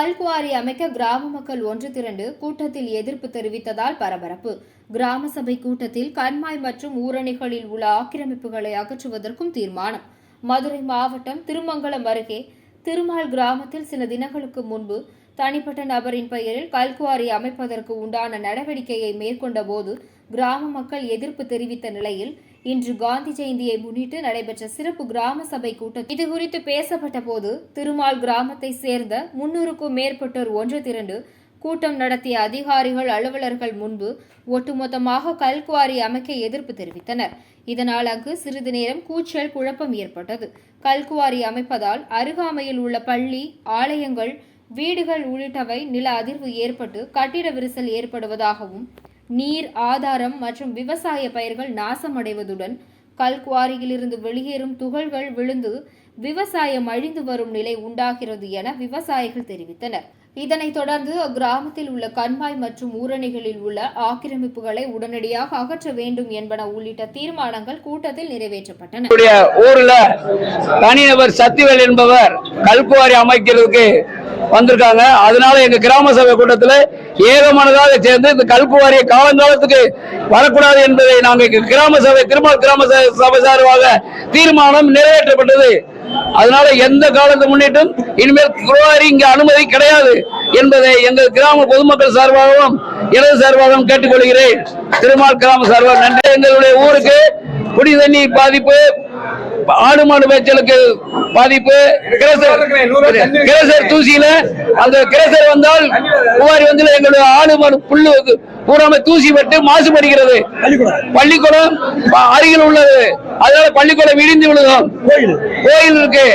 அமைக்க கிராம மக்கள் ஒன்று திரண்டு கூட்டத்தில் எதிர்ப்பு தெரிவித்ததால் பரபரப்பு. கிராம சபை கூட்டத்தில் கண்மாய் மற்றும் ஊரணிகளில் உள்ள ஆக்கிரமிப்புகளை அகற்றுவதற்கும் தீர்மானம். மதுரை மாவட்டம் திருமங்கலம் அருகே திருமால் கிராமத்தில் சில தினங்களுக்கு முன்பு தனிப்பட்ட நபரின் பெயரில் கல்குவாரி அமைப்பதற்கு உண்டான நடவடிக்கையை மேற்கொண்ட போது கிராம மக்கள் எதிர்ப்பு தெரிவித்த நிலையில் இன்று காந்தி ஜெயந்தியை முன்னிட்டு நடைபெற்ற சிறப்பு கிராம சபை கூட்டத்தில் இதுகுறித்து பேசப்பட்ட போது திருமால் கிராமத்தை சேர்ந்த முன்னூறுக்கும் மேற்பட்டோர் ஒன்று திரண்டு கூட்டம் நடத்திய அதிகாரிகள் அலுவலர்கள் முன்பு ஒட்டுமொத்தமாக கல்குவாரி அமைக்க எதிர்ப்பு தெரிவித்தனர். இதனால் அங்கு சிறிது நேரம் கூச்சல் குழப்பம் ஏற்பட்டது. கல்குவாரி அமைப்பதால் அருகாமையில் உள்ள பள்ளி ஆலயங்கள் வீடுகள் உள்ளிட்டவை நில அதிர்வு ஏற்பட்டு கட்டிட விரிசல் ஏற்படுவதாகவும் நீர் ஆதாரம் மற்றும் விவசாய பயிர்கள் நாசமடைவதுடன் கல்குவாரியிலிருந்து வெளியேறும் துகள்கள் விழுந்து விவசாயம் அழிந்து வரும் நிலை உண்டாகிறது என விவசாயிகள் தெரிவித்தனர். இதனைத் தொடர்ந்து அக்கிராமத்தில் உள்ள கண்மாய் மற்றும் ஊரணிகளில் உள்ள ஆக்கிரமிப்புகளை உடனடியாக அகற்ற வேண்டும் என்பன உள்ளிட்ட தீர்மானங்கள் கூட்டத்தில் நிறைவேற்றப்பட்டன. ஊர்ல தனிநபர் சத்திவேல் என்பவர் கல்குவாரி அமைக்கிறதுக்கு வந்திருக்காங்க. அதனால எங்க கிராம சபை கூட்டத்தில் ஏகமானதாக சேர்ந்து இந்த கல்குவாரியை காலங்காலத்துக்கு வரக்கூடாது என்பதை நாங்கள் கிராம சபை திருமால் கிராம சபை- சார்பாக தீர்மானம் நிறைவேற்றப்பட்டது. அதனால எந்த காலத்தை முன்னிட்டும் இனிமேல் குருவாரி இங்க அனுமதி கிடையாது என்பதை எங்கள் கிராம பொதுமக்கள் சார்பாகவும் எனது சார்பாகவும் கேட்டுக்கொள்கிறேன். திருமால் கிராம சார்பாக நன்றி. எங்களுடைய ஊருக்கு குடி தண்ணீர் பாதிப்பு ஆடு மாடு மேய்ச்சலுக்கு பாதிப்பு. கிரேசர் தூசியில அந்த கிரேசர் வந்தால் குவாரி வந்து எங்களுடைய ஆடு மாடு புல்லு பூராம தூசி பட்டு மாசுபடுகிறது. பள்ளிக்கூடம். அருகில் உள்ளது. அதனால பள்ளிக்கூடம் இடிந்து விழுகும். கோயில். இருக்கு.